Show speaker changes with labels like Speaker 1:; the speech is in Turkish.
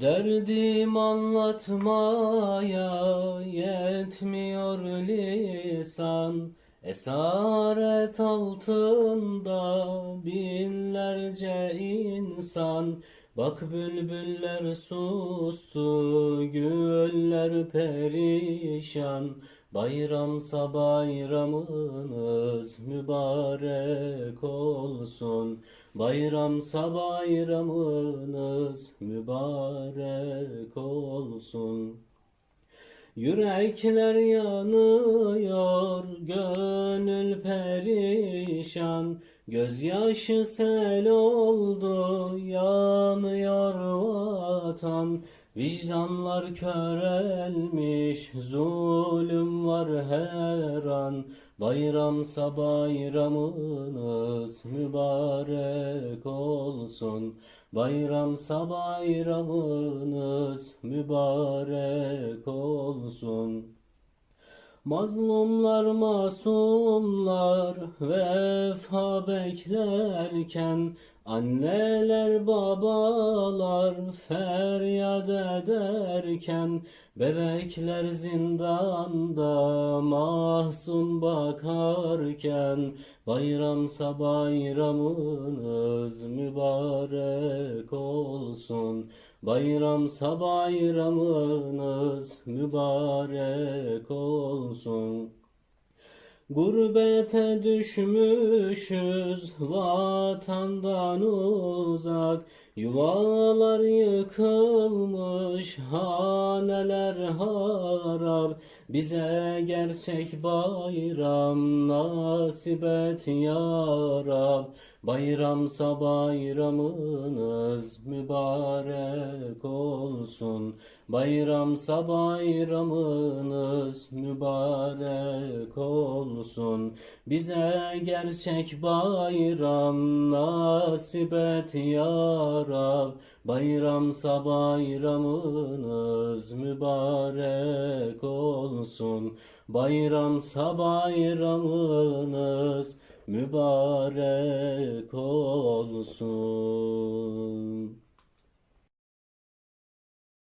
Speaker 1: Derdim anlatmaya yetmiyor lisan. Esaret altında binlerce insan. Bak bülbüller sustu, güller perişan. Bayramsa bayramınız mübarek olsun Bayramsa bayramınız mübarek olsun. Yürekler yanıyor, gönül perişan. Gözyaşı sel oldu, vatan Vicdanlar körelmiş, zulüm var her an. Bayramsa bayramınız mübarek olsun. Bayramsa bayramınız mübarek olsun. Mazlumlar masumlar vefa beklerken Anneler babalar feryat ederken Bebekler zindanda mahzun bakarken Bayramsa bayramınız mübarek olsun. Bayramsa bayramınız mübarek olsun Gurbete düşmüşüz vatandan uzak. Yuvalar yıkılmış haneler harap Bize gerçek bayram nasip et ya Rab. Bayramsa bayramınız mübarek olsun. Bayramsa bayramınız mübarek olsun. Bize gerçek bayram nasip et ya Rab. Bayramsa bayramınız mübarek olsun. Bayramsa bayramınız mübarek olsun